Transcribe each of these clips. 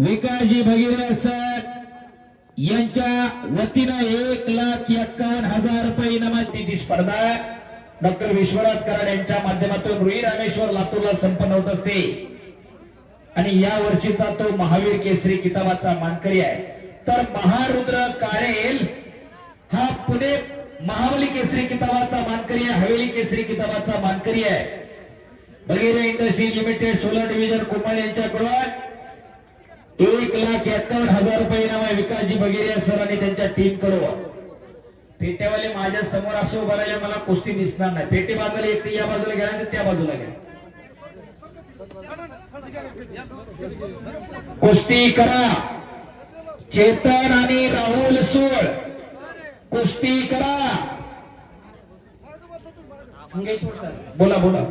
विकासजी Bhagirath sir यांच्या वतीनं एक लाख एक्कावन्न हजार रुपये इनामात ती स्पर्धा डॉक्टर विश्वनाथ कराड यांच्या माध्यमातून रुई रामेश्वर लातूरला संपन्न होत असते. आणि या वर्षीचा तो महावीर केसरी किताबाचा मानकरी आहे. तर महारुद्र काळेल हा पुणे महाबली केसरी किताबाचा मानकरी आहे हवेली केसरी किताबाचा मानकरी आहे. बगेरे industry limited solar division Kumar यांच्याकडून एक लाख एकावन्न हजार रुपये आहे विकासजी बगेरे सर आणि त्यांच्या टीमकडून. पेट्यावाले माझ्यासमोर असं उभं राहिले मला कुस्ती दिसणार नाही. पेटी बाजूला एक या बाजूला घ्या आणि त्या बाजूला घ्या. कुस्ती करा. चेतन आणि राहुल सोळ कुस्ती करा. मंगेश्वर सर. बोला बोला.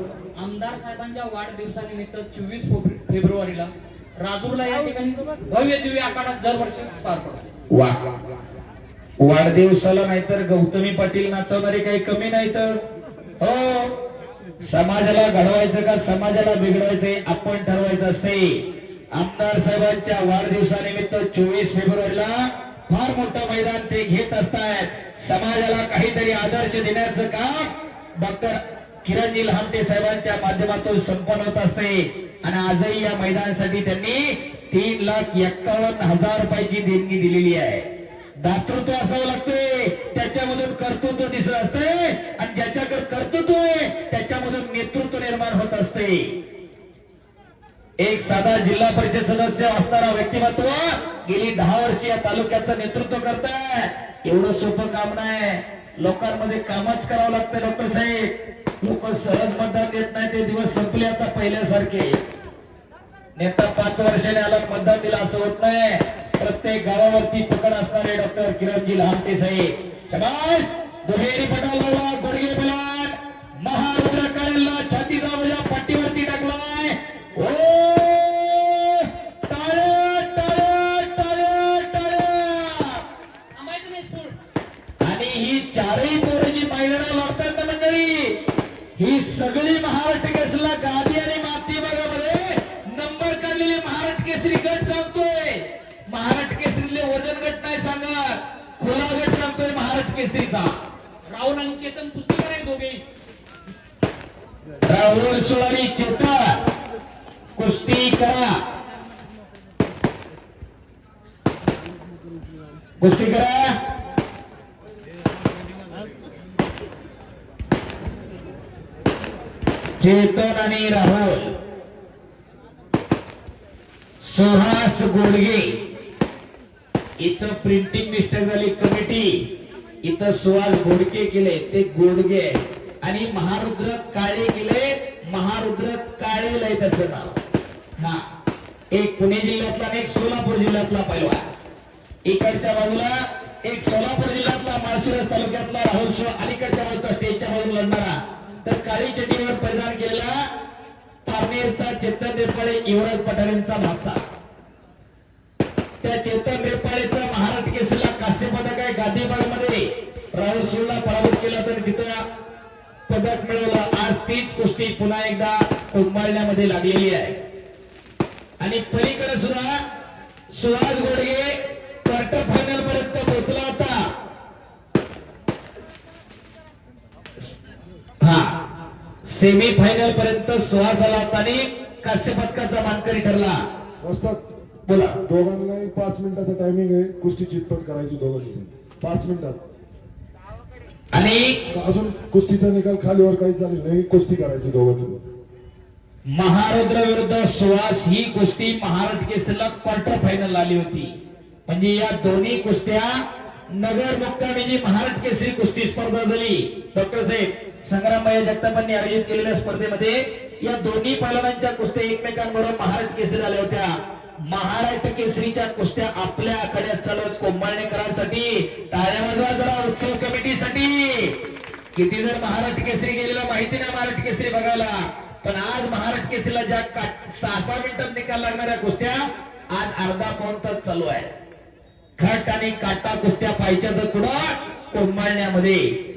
आमदार साहेबांच्या वाढदिवसानिमित्त चोवीस फेब्रुवारीला राजूरला या ठिकाणी भव्य दिव्य आखाडा दरवर्षी पार पडतो. वा. वाढदिवसाला नाहीतर गौतमी पाटील नाचवणारे काही कमी नाही तर? हो. समाजाला घडवायचं का समाजाला बिघडवायचंय आपण ठरवायचं असते. आमदार साहेबांच्या वाढदिवसानिमित्त चोवीस फेब्रुवारीला फार मोठं मैदान ते घेत असतात. समाजाला काहीतरी आदर्श देण्याचं काम डॉक्टर किरणजी लहामटे साहेबांच्या माध्यमातून संपन्न होत असते. आणि आजही या मैदानासाठी त्यांनी तीन लाख एक्कावन्न हजार रुपयाची देणगी दिलेली आहे. दातृत्व असावं लागते त्याच्यामधून कर्तृत्व दिसत असते. आणि ज्याच्याकडे कर्तृत्व आहे त्याच्यामधून नेतृत्व निर्माण होत असते. एक साधा जिल्हा परिषद सदस्य असणारा व्यक्तिमत्व गेली दहा वर्ष या तालुक्याचं नेतृत्व करत एवढं सोपं काम नाही. लोकांमध्ये कामच करावं लागतं डॉक्टर साहेब. लोक सहज मतदान देत नाही ते दिवस संपले आता पहिल्यासारखे. नेता पाच वर्षाने आला मतदान दिला असं होत नाही. प्रत्येक गावावरती पकड असणारे डॉक्टर किरणजी लहानते साहेब. शबास! दुहेरी पटाला गोडगे गुडघे बलान करा करा. चेतन आणि राहुल. सुहास गोडगे. इथं प्रिंटिंग मिस्टेक झाली. कमिटी. इथं सुहास गोडके केले. ते गोडगे. आणि महारुद्र काळे केले. महारुद्र काळे लय त्याचं नाव. एक पुणे जिल्ह्यातला एक सोलापूर जिल्ह्यातला पहिला इकडच्या बाजूला एक सोलापूर जिल्ह्यातला माळशिरस तालुक्यातला राहुल शो अलीकडच्या बाजूला स्टेजच्या बाजूला लढणारा. तर काळी चटीवर परिधान केलेला पारनेरचा चेतन देशपाळे युवराज पठारेंचा भागचा त्या चेतन रेपाळेचा महाराष्ट्र केसरीला कास्य पदक आहे. गांधीबागमध्ये राहुल शोला पराभूत केला तर तिथं पदक मिळवलं. आज तीच कुस्ती पुन्हा एकदा उंबाळण्यामध्ये लागलेली आहे. आणि पलीकडे सुद्धा सुहास गोडगे क्वार्टर फायनल पर्यंत पोहोचला होता. हा. सेमी फायनल पर्यंत सुहास आला होता आणि कास्य पदकाचा मानकरी ठरला. बोला. दोघांनाही पाच मिनिटाचा टायमिंग आहे. कुस्ती चितपट करायची दोघांनी. पाच मिनिटात. आणि अजून कुस्तीचा निकाल खालीवर काही चालेल नाही. कुस्ती करायची दोघांनी. महारुद्र विरुद्ध सुहास ही कुस्ती महाराष्ट्र केसरीला क्वार्टर फायनल आली होती. म्हणजे या दोन्ही कुस्त्या नगर मुक्कामी जी महाराष्ट्र केसरी कुस्ती स्पर्धा झाली. डॉक्टर साहेब संग्रामबाई जगतापांनी आयोजित केलेल्या स्पर्धेमध्ये या दोन्ही पैलवानांच्या कुस्त्या एकमेकांबरोबर महाराष्ट्र केसरी आल्या होत्या. महाराष्ट्र केसरीच्या कुस्त्या आपल्या आखाड्यात चालवत कोंबाळणेकरांसाठी टाळ्या वाजवा जरा उत्सव कमिटीसाठी. किती जर महाराष्ट्र केसरी गेलेला माहिती नाही महाराष्ट्र केसरी बघायला. पण आज महाराष्ट्र केसरीला ज्या का- सहा सहा मिनिटात निकाल लागणाऱ्या कुस्त्या आज अर्धा पाऊन तास चालू आहे. खट आणि काटा कुस्त्या पाहिजे तर कुठं कोंबाळण्यामध्ये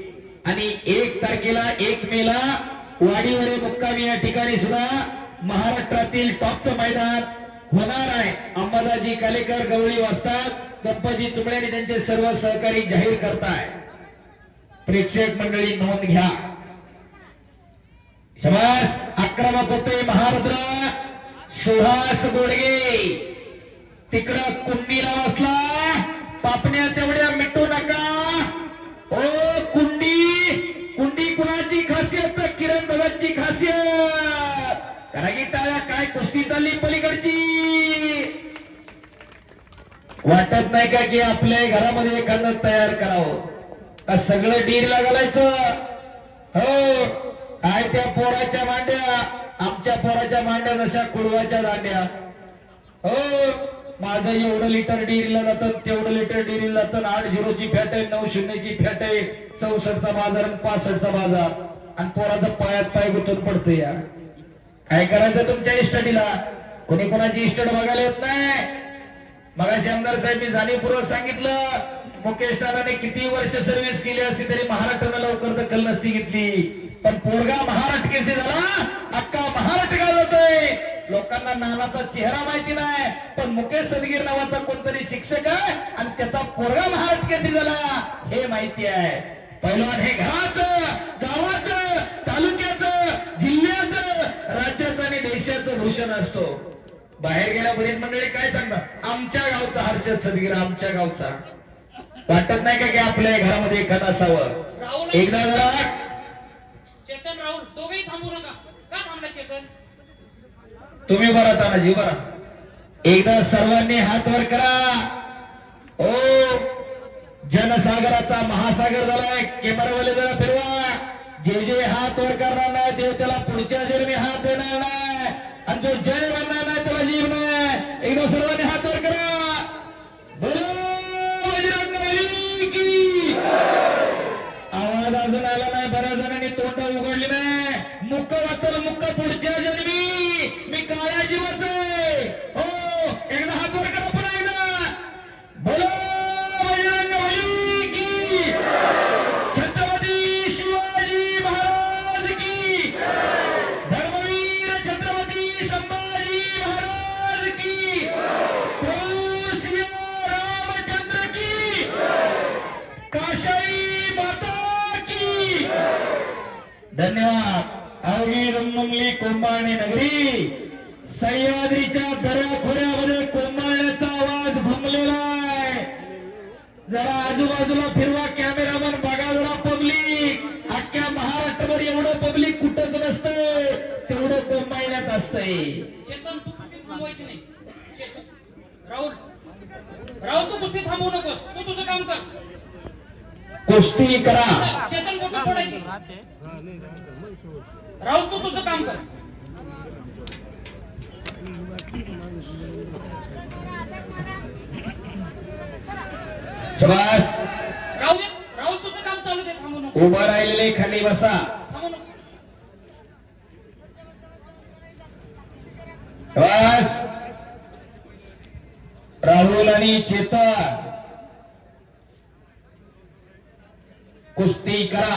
आणि एक तारखेला एक मेला वाडीवरे मुक्कामी या ठिकाणी सुद्धा महाराष्ट्रातील टॉपचं मैदान होणार आहे. अंबादाजी कालेकर गवळी वाजतात. गप्पाजी तुमड्याने आणि त्यांचे सर्व सहकारी जाहीर करताय. प्रेक्षक मंडळी नोंद घ्या. शबास आक्रमक कोटे महारुद्र सुहास गोडगे. तिकडं कुंडीला बसला. पापण्या तेवढ्या मिटू नका. ओ कुंडी. कुंडी कुणाची खासियत? तर किरण भगतची खासियत. कारण की टाळ्या काय कुस्ती चालली पलीकडची? वाटत नाही का की आपल्या घरामध्ये एखादं तयार करावं? का सगळं डीरला घालायचं? हो. काय त्या पोराच्या मांड्या? आमच्या पोराच्या मांड्या जशा कुळवाच्या दांड्या हो माझं एवढं लिटर डिरीला जातं तेवढं लिटर डिरीला जातं आठ झिरोची फॅट आहे नऊ शून्यची फॅट आहे चौसष्टचा बाजार आणि पासष्टचा बाजार. आणि पोराचा पायात पाय गुतून पडतो या काय करायचं तुमच्या इस्टडीला कोणी कोणाची इस्टड बघायला येत नाही? मगाशी आमदार साहेब मी जाणीवपूर्वक सांगितलं मुकेश दादाने किती वर्ष सर्व्हिस केली असती तरी महाराष्ट्रानं लवकर दखल नसती घेतली. पण पोरगा महाराष्ट्र केसी झाला अक्का महाराष्ट्र होतोय लोकांना नानाचा चेहरा माहिती नाही पण मुकेश सदगीर नावाचा कोणतरी शिक्षक आहे आणि त्याचा पोरगा महाराष्ट्र केसी झाला हे माहिती आहे. पहिलवान हे घराचं गावाचं तालुक्याचं जिल्ह्याचं राज्याचं आणि देशाचं भूषण असतो. बाहेर गेल्या बरीच मंडळी काय सांगतात? आमच्या गावचा हर्षद सदगीर आमच्या गावचा. वाटत नाही का की आपल्या घरामध्ये एखादा असावं? एकदा जरा. चेतन राहुल दोघेही थांबू नका. का थांबला चेतन? तुम्ही बरा तानाजी बरा एकदा सर्वांनी हात वर करा. ओ जनसागराचा महासागर झालाय कॅमेरावाले जरा फिरवा. जे जे हात वर करणार नाही देव त्याला पुढच्या जन्मी हात देणार नाही. आणि जो जय म्हणणार नाही त्याला जीव नाही. एकदा सर्वांनी हात नाही बऱ्याच जणांनी तोंड उघडली नाही. मुक्क वाटलं मुक्क पुढच्या जन्मी रमनमली कोंबाणी नगरी सह्याद्रीच्या दऱ्या खोऱ्यामध्ये कोंबाण्याचा आवाज घुमलेला आहे. जरा आजूबाजूला फिरवा कॅमेरामन बघा जरा पब्लिक अख्ख्या महाराष्ट्रभर एवढं पब्लिक कुठंच नसतंय तेवढं कोंबाण्यात असतंय. चेतन तू कुस्ती थांबवायची नाही. राहुल राहुल तू कुस्ती थांबवू नकोस. तू तुझं काम कर. कुस्ती करा. चेतन बोट सोडायची. राहुल तू तुझं काम कर. शबास. राहुल राहुल तुझं काम चालू दे थांबू नको. उभं राहिलेले खाली बसा. थांबू नको. राहुल आणि चेतन. कुस्ती करा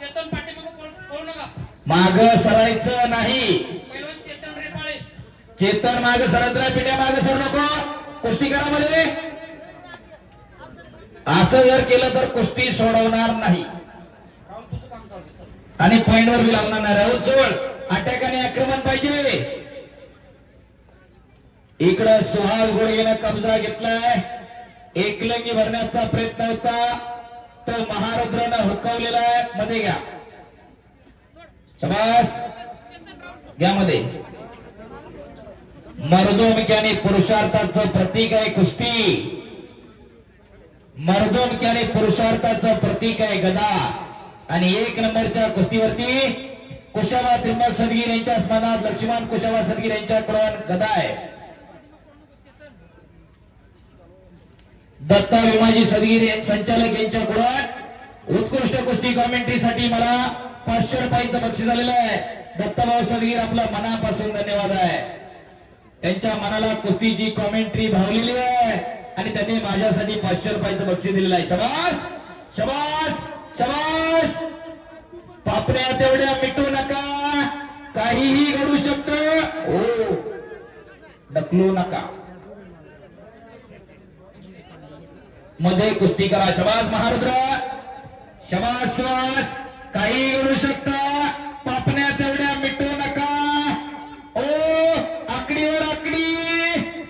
चेतन पाठीमागं पळ- पळू नका माग सरायचं नाही. चेतन माग सरत नाही पिढ्या माग सर नको. कुस्ती करा मध्ये. असं जर केलं तर कुस्ती सोडवणार नाही. आणि पॉइंटवर बी लागणार नाही. राहुल सोड. अटॅक आणि आक्रमण पाहिजे. इकडं सुहास गोळगेनं कब्जा घेतलाय. एकलंगी भरण्याचा प्रयत्न होता. तो महारुद्रानं हुकवलेला आहे. मध्ये घ्या. शबास. यामध्ये मध्ये. मर्दोमक्याने पुरुषार्थाचं प्रतीक आहे कुस्ती. मर्दोमक्याने पुरुषार्थाचं प्रतीक आहे गदा. आणि एक नंबरच्या कुस्तीवरती कुशाबा त्रिंबक सदगीर यांच्या स्मरणात लक्ष्मण कुशाबा सदगीर यांच्याकडून गदा आहे. दत्ता विमाजी सदगीर संचालक संचालक यांच्याकडून उत्कृष्ट कुस्ती कॉमेंट्रीसाठी मला पाचशे रुपयांचं बक्षीस झालेलं आहे. दत्ताभाऊ सदगीर आपला मनापासून धन्यवाद आहे. त्यांच्या मनाला कुस्तीची कॉमेंट्री भावलेली आहे. आणि त्यांनी माझ्यासाठी पाचशे रुपयांचं बक्षीस दिलेलं आहे. शबास! शबास! शबास! पापण्या तेवढ्या मिटू नका. काहीही घडू शकतं. हो. डकलू नका. मध्ये कुस्ती करा. शबास महारुद्र. शबास श्वास काही करू शकता. पापण्या तेवढ्या मिटू नका. ओ आकडीवर आकडी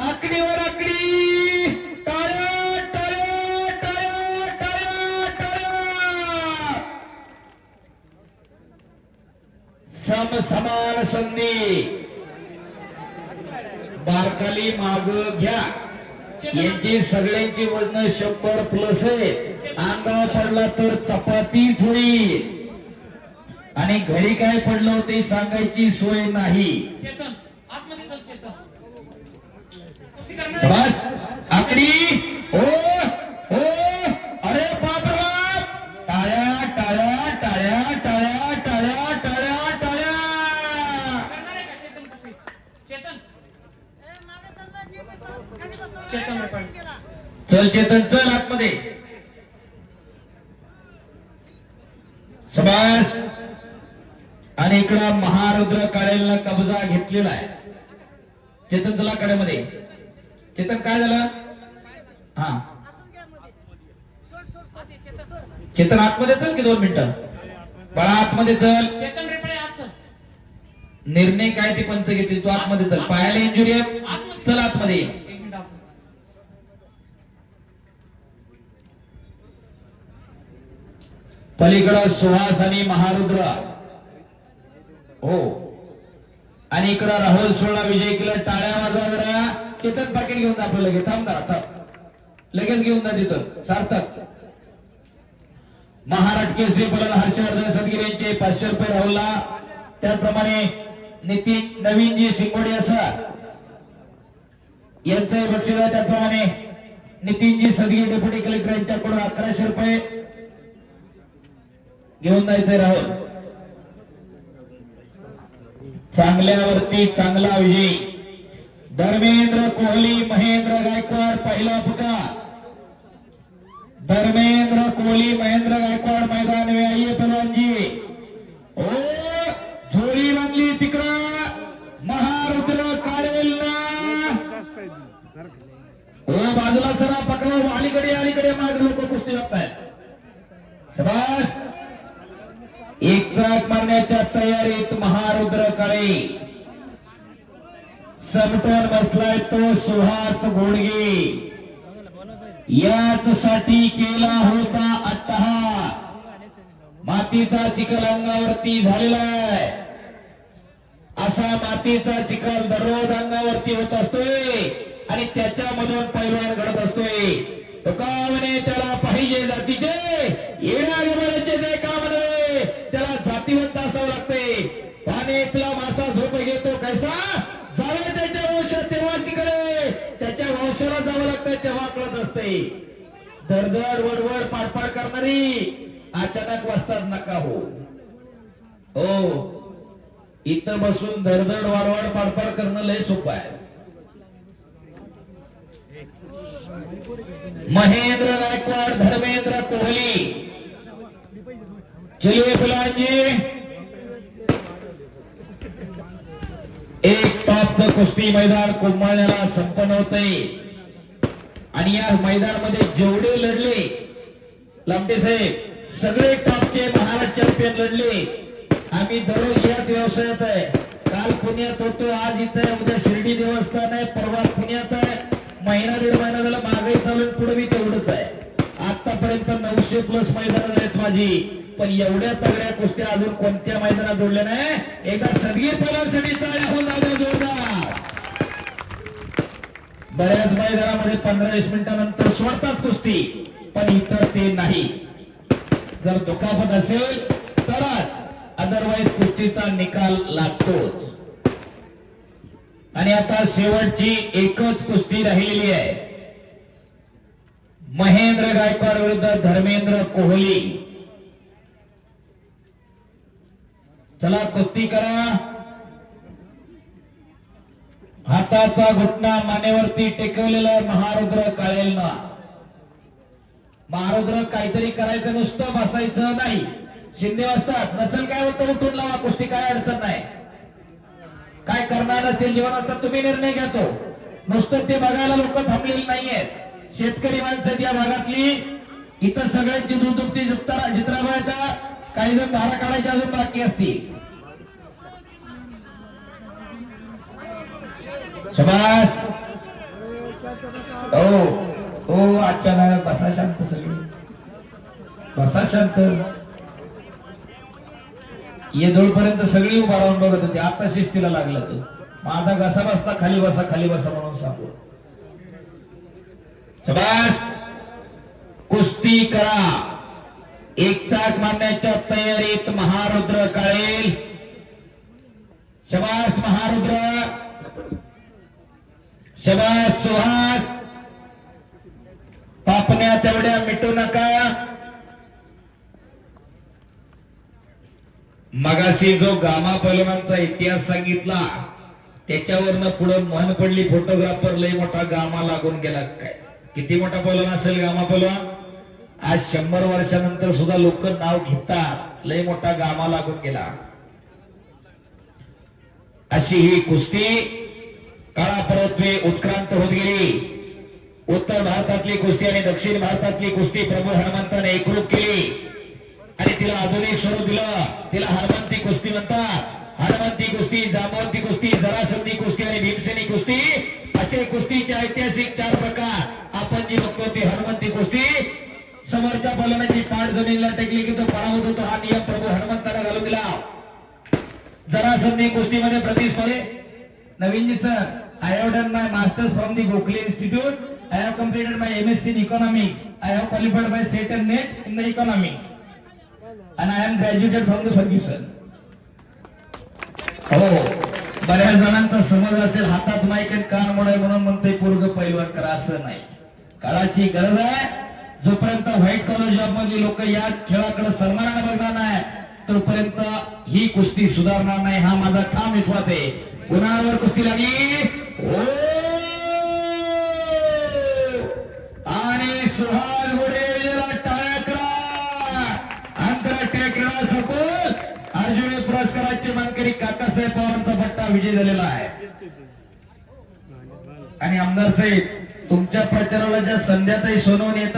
आकडीवर आकडी. टाळ्या टाळ्या टाळ्या टाळ्या टाळ्या. सम समान संधी. बारकाली माग घ्या. यांची सगळ्यांची वजन शंभर प्लस आहे. अंगावर पडला तर चपातीच होईल आणि घरी काय पडलं ते सांगायची सोय नाही. चेतन आतमध्ये चल चेतन. कुस्ती करणार आहे? शाबास आकडी. ओ ओ. अरे बाप टाळ्या टाळ्या टाळ्या टाळ्या टाळ्या टाळ्या टाळ्या. चल चेतन चल आतमध्ये. शबास आणि इकडं महारुद्र काळेलनं कब्जा घेतलेला आहे. चेतन चला कड्यामध्ये चेतन काय झालं? हा. चेतन आतमध्ये चल की दोन मिनिटं? बाळा आतमध्ये चल. चेतन रेपळे निर्णय काय ते पंच घेतील? तू आतमध्ये चल. पायाला इंजुरी आहे. चल आतमध्ये. पलीकडं सुहास आणि महारुद्र. हो. आणि इकडं राहुल सोळा विजय केलं टाळ्या वाजवा तिथं चेतन पाकिट घेऊन जा लगेच. थांब जरा लगेच घेऊन जा तिथं. सार्थक. महाराष्ट्र केसरी पलाल हर्षवर्धन सदगिरी यांचे पाचशे रुपये राहुलला. त्याचप्रमाणे नितीन नवीनजी शिंगोडे असा. यांचंही बक्षीस आहे. त्याचप्रमाणे नितीनजी सदगी डेप्युटी कलेक्टर यांच्याकडून अकराशे रुपये घेऊन जायचंय राहुल. चांगल्यावरती चांगला विजयी. धर्मेंद्र कोहली महेंद्र गायकवाड पहिला पुकार. धर्मेंद्र कोहली महेंद्र गायकवाड मैदान में आइए पहलवान ओ झोळी बांधली तिकडं. महारुद्र काढेल ना ओ बाजूला सरा पकडाव अलीकडे अलीकडे माग लोक कुस्ती लागतायत शबास. एकचा महारुद्र काळे बसलाय तो सुहास घोडगे याच साठी केला होता अट्टहास. मातीचा चिखल अंगावरती झालेला आहे. असा मातीचा चिखल दररोज अंगावरती होत असतोय आणि त्याच्यामधून पैलवान घडत असतोय. तो का म्हणे त्याला पाहिजे जातीचे? येणारे बरेचे ते का एकला मासा झोप घेतो. कैसा? जावं त्याच्या वंशात तेव्हा तिकडे. त्याच्या वंशाला जावं लागतं तेव्हा कळत असते दरदर वडवड पाडपाड करणारी अचानक वाजतात नका हो. हो. इथं बसून धडधड वारवाड पाडपाड करणं लय सोपं आहे. महेंद्र गायकवाड धर्मेंद्र कोहली. चलिए फुलांजी एक पाच कुस्ती मैदान कुंभाळण्याला संपन्न होतंय. आणि या मैदानामध्ये जेवढे लढले लांबे साहेब सगळे टॉपचे महाराज चॅम्पियन लढले. आम्ही दररोज याच व्यवसायात आहे. काल पुण्यात होतो आज इथं आहे, उद्या शिर्डी देवस्थान आहे परवा पुण्यात आहे. महिना दीड महिना झाला महागाई चालून पुढे मी तेवढंच आहे. आतापर्यंत नऊशे प्लस मैदान आहेत माझी. पण एवढ्या तगड्या कुस्त्या अजून कोणत्या मैदानात जोडल्या नाही? एकदा सगळी पलांसाठी बऱ्याच मैदानामध्ये पंधरा वीस मिनिटानंतर सोडतात कुस्ती पण इतर ते नाही. जर दुखापत असेल तरच अदरवाईज कुस्तीचा निकाल लागतोच. आणि आता शेवटची एकच कुस्ती राहिलेली आहे. महेंद्र गायकवाड विरुद्ध धर्मेंद्र कोहली. चला कुस्ती करा. हाताचा घुटना मानेवरती टेकवलेला महारुद्र काळेलना महारुद्र काहीतरी करायचं नुसतं बसायचं नाही. शिंदे असतात. नसेल काय होतं उठून लावा कुस्ती काय अडचण नाही. काय करणार नसतील जीवन असतात तुम्ही निर्णय घेतो. नुसतं ते बघायला लोक थांबलेली नाहीयेत. शेतकरी माणसं या भागातली इतर सगळ्यांची दूध दुभती जित्रा काही जण धारा काढायच्या अजून बाकी असतील शबास! हो हो अचानक बसा शांत सगळी. बसा शांत. येदोळपर्यंत सगळी उभा राहून बघत होती आता शिस्तीला लागलं तू माझा घसा बसता खाली बसा खाली बसा म्हणून सांगू. शबास. कुस्ती करा. एक चाक मारण्याच्या तयारीत महारुद्र काळेल. शबास महारुद्र. शबास सुहास. पापण्या तेवढ्या मिटू नका. मगाशी जो गामा पैलवानचा इतिहास सांगितला त्याच्यावरनं पुढे मन पडली फोटोग्राफर लय मोठा गामा लागून गेला काय? किती मोठा पैलवान असेल गामा पैलवान आज शंभर वर्षानंतर सुद्धा लोक नाव घेतात. लय मोठा गामा लागून गेला. अशी ही कुस्ती काळापरत्वे उत्क्रांत होत गेली. उत्तर भारतातली कुस्ती आणि दक्षिण भारतातली कुस्ती प्रभू हनुमंताने एकरूप केली. आणि तिला आधुनिक स्वरूप दिलं. तिला हनुमंती कुस्ती म्हणतात. हनुमंती कुस्ती जामवंती कुस्ती जरासंधी कुस्ती आणि भीमसेनी कुस्ती असे कुस्तीचे ऐतिहासिक चार प्रकार. आपण जी बघतो ती हनुमंती गोष्टी. समोरच्या पलनाची पाठ जमिनीला टेकली की तो पराभूत होतो. हा नियम प्रभू हनुमंताला घालून दिला. जरासंधी गोष्टीमध्ये प्रतिस्पर्धे Naveenji sir I have done my masters from the Gokhale institute I have completed my M S C in economics I have qualified my SET and NET in the economics आणि I am graduated from the Ferguson. हो. बऱ्याच जणांचा समज असेल हातात mic आणि कान मोडाय म्हणून म्हणतोय पूर्ग पैलवान करा. असं नाही. काळाची गरज आहे. जोपर्यंत व्हाईट कॉलर जॉब मधली लोक या खेळाकडे सन्मानाने बघणार नाही तोपर्यंत ही कुस्ती सुधारणार नाही हा माझा ठाम विश्वास आहे. कुणावर कुस्ती लागली. ओ! आणि सुहास गोडे आंतरराष्ट्रीय क्रीडा संकुल. अर्जुनी पुरस्काराचे मानकरी काकासाहेब पवारांचा पट्टा विजय झालेला आहे. आणि आमदार साहेब तुमच्या प्रचाराला ज्या संध्याताई सोनवून येतात